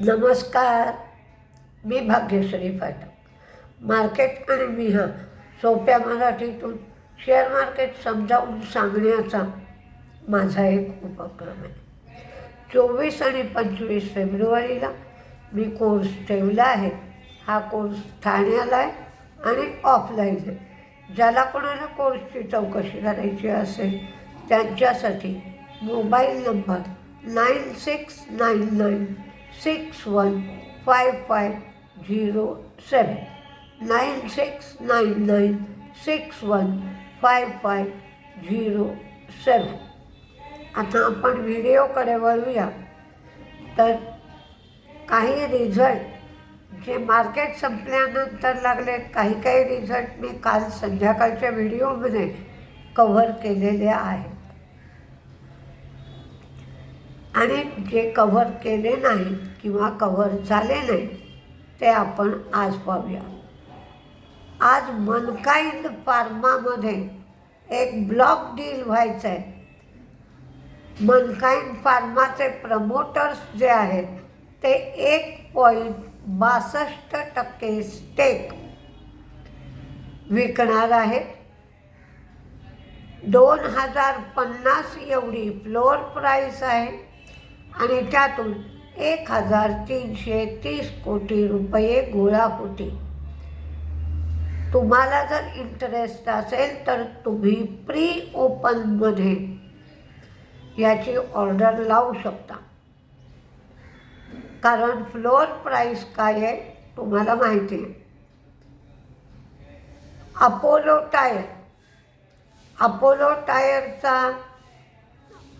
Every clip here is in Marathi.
नमस्कार मी भाग्यश्री फाटक मार्केट आणि मी हा सोप्या मराठीतून शेअर मार्केट समजावून सांगण्याचा माझा एक उपक्रम आहे. चोवीस आणि पंचवीस फेब्रुवारीला मी कोर्स ठेवला आहे. हा कोर्स ठाण्याला आहे आणि ऑफलाईन आहे. ज्याला कोणाला कोर्सची चौकशी करायची असेल त्यांच्यासाठी mobile number nine six nine nine six one five five zero seven nine six nine nine six one five five zero seven आता आपण व्हिडिओकडे वळूया. तर काही रिझल्ट जे मार्केट संपल्यानंतर लागले काही काही रिझल्ट मी काल संध्याकाळच्या व्हिडिओमध्ये कव्हर केलेले आहेत. आणि जे कव्हर केले नाहीत किंवा कव्हर झाले नाही ते आपण आज पाहूया. आज मनकाईंद फार्मामध्ये एक ब्लॉक डील व्हायचं आहे मनकाईंद फार्माचे प्रमोटर्स जे आहेत ते एक पॉईंट बासष्ट टक्के स्टेक विकणार आहेत. दोन हजार पन्नास एवढी फ्लोअर प्राईस आहे. आणि त्यातून एक हजार तीनशे तीस कोटी रुपये गोळा होते तुम्हाला जर इंटरेस्ट असेल तर तुम्ही प्री ओपनमध्ये याची ऑर्डर लावू शकता. कारण फ्लोअर प्राईस काय आहे तुम्हाला माहिती आहे. अपोलो टायर अपोलो टायरचा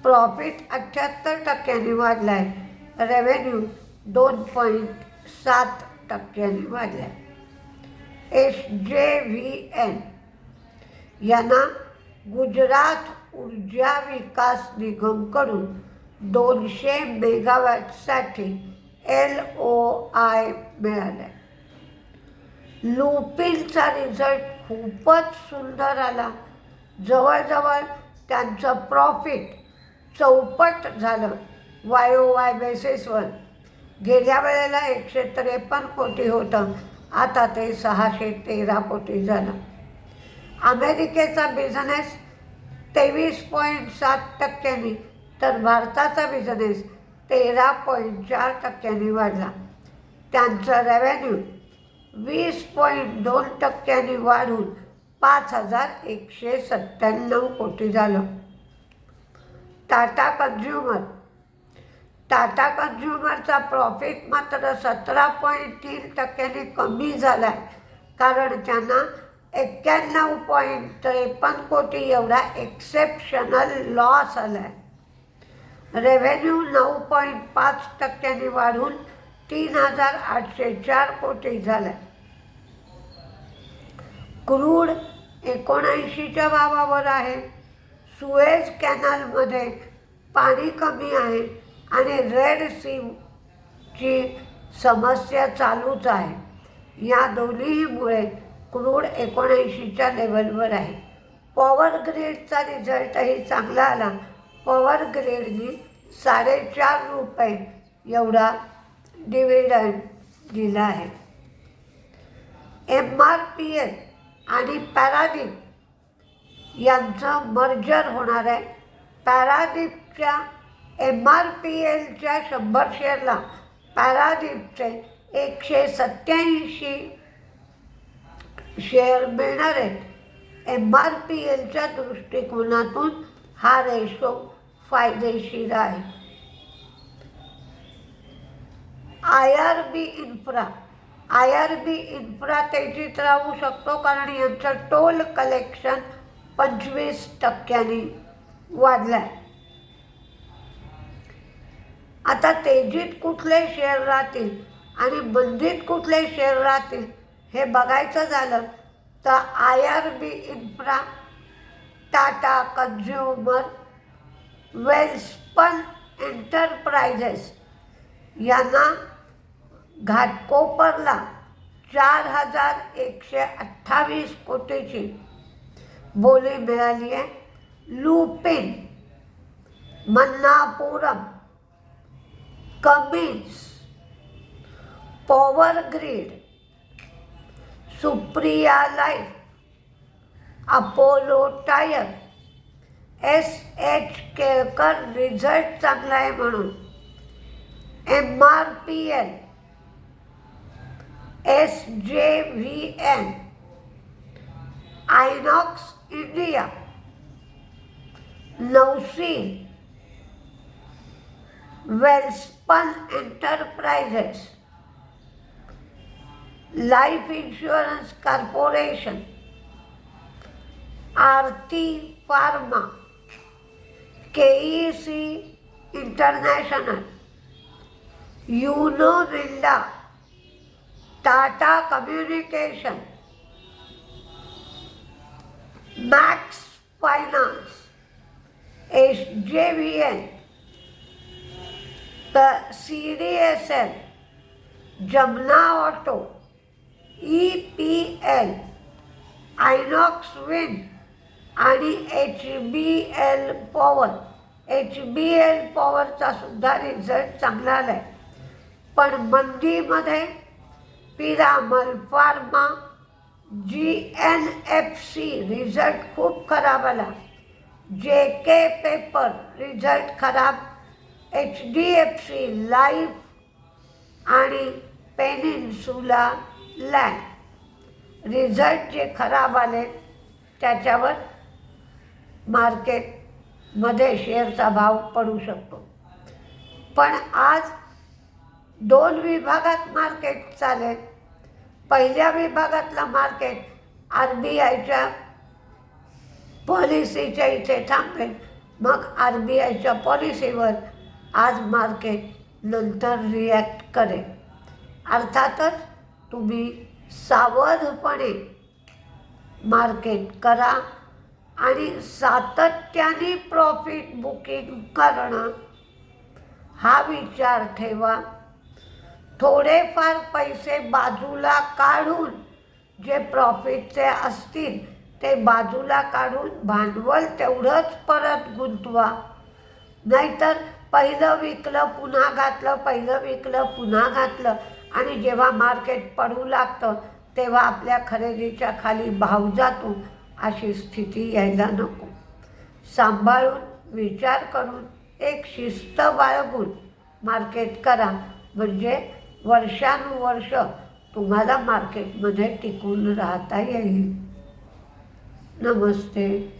प्रॉफिट अठ्ठ्याहत्तर टक्क्यांनी वाढला आहे रेव्हेन्यू दोन पॉईंट सात टक्क्यांनी वाढला आहे एस जे व्ही एन यांना गुजरात ऊर्जा विकास निगमकडून दोनशे मेगावॅटसाठी एल ओ आय मिळाला लुपिनचा रिझल्ट खूपच सुंदर आला. जवळजवळ त्यांचं प्रॉफिट चौपट झालं. वायोवाय वाय बेसिसवर गेल्या वेळेला एकशे त्रेपन्न कोटी होतं. आता ते सहाशे तेरा कोटी झालं. अमेरिकेचा बिझनेस तेवीस पॉईंट सात टक्क्यांनी तर भारताचा बिझनेस तेरा पॉईंट चार टक्क्यांनी वाढला. त्यांचं रेव्हेन्यू वीस पॉईंट दोन टक्क्यांनी वाढून पाच हजार एकशे सत्त्याण्णव कोटी झालं. टाटा कन्झ्युमर. टाटा कन्झ्युमरचा प्रॉफिट मात्र सतरा पॉईंट तीन टक्क्यांनी कमी झाला आहे कारण त्यांना एक्क्याण्णव पॉईंट त्रेपन्न कोटी एवढा एक्सेप्शनल लॉस आला आहे रेव्हेन्यू नऊ पॉईंट पाच टक्क्यांनी वाढून तीन हजार आठशे चार कोटी झाला क्रूड एकोणऐंशीच्या भावावर आहे. सुएज कॅनलमध्ये पाणी कमी आहे आणि रेड सीची समस्या चालूच आहे. या दोन्हीमुळे क्रूड एकोणऐंशीच्या लेवलवर आहे. पॉवर ग्रीडचा रिझल्टही चांगला आला. पॉवर ग्रीडनी साडेचार रुपये एवढा डिव्हिडंड दिला आहे. एम आर पी एल आणि पॅराडिक यांचं मर्जर होणार आहे. पॅरादीपच्या एम आर पी एलच्या शंभर शेअरला पॅरादीपचे एकशे सत्याऐंशी शेअर मिळणार आहेत. एम आर पी एलच्या दृष्टिकोनातून हा रेशो फायदेशीर आहे. I R B infra. I R B infra तेजीत राहू शकतो कारण यांचं टोल कलेक्शन पंचवीस टक्क्यांनी वाढलाय. आहे आता तेजीत कुठले शेअर राहतील आणि बंदीत कुठले शेअर राहतील हे बघायचं झालं तर I R B infra Tata consumer Welspun enterprises यांना घाटकोपरला चार हजार एकशे अठ्ठावीस कोटीची बोली आहे Lupin, Manappuram Cummins power grid Supriya life Apollo tyre S H Kelkar result चांगला आहे म्हणून, M R P L, S J V N Inox India Nausi Welspun enterprises life insurance corporation Aarti pharma K E C international Uno Minda Tata communication Max finance S J V N तर C D S L Jamna auto E P L Inox wind आणि H B L power H B L पॉवरचा सुद्धा रिझल्ट चांगला आला आहे पण मंदीमध्ये Piramal pharma G N F C result खूप खराब आला. जे के पेपर रिझल्ट खराब. H D F C life आणि पेनिन्सुला लँड रिझल्ट जे खराब आले त्याच्यावर मार्केटमध्ये शेअरचा भाव पडू शकतो. पण आज दोन विभागात मार्केट चालेल. पहिल्या विभागातला मार्केट आर बी आयच्या पॉलिसीच्या इथे थांबेल. मग आर बी आयच्या पॉलिसीवर आज मार्केट नंतर रिॲक्ट करेल. अर्थातच तुम्ही सावधपणे मार्केट करा आणि सातत्याने प्रॉफिट बुकिंग करणं हा विचार ठेवा. थोडेफार पैसे बाजूला काढून जे प्रॉफिटचे असतील ते बाजूला काढून भांडवल तेवढंच परत गुंतवा. नाहीतर पहिलं विकलं पुन्हा घातलं पहिलं विकलं पुन्हा घातलं आणि जेव्हा मार्केट पडू लागतं तेव्हा आपल्या खरेदीच्या खाली भाव जातो अशी स्थिती यायला नको. सांभाळून विचार करून एक शिस्त बाळगून मार्केट करा. म्हणजे वर्षानुवर्ष तुम्हाला मार्केटमध्ये टिकून राहता येईल. नमस्ते.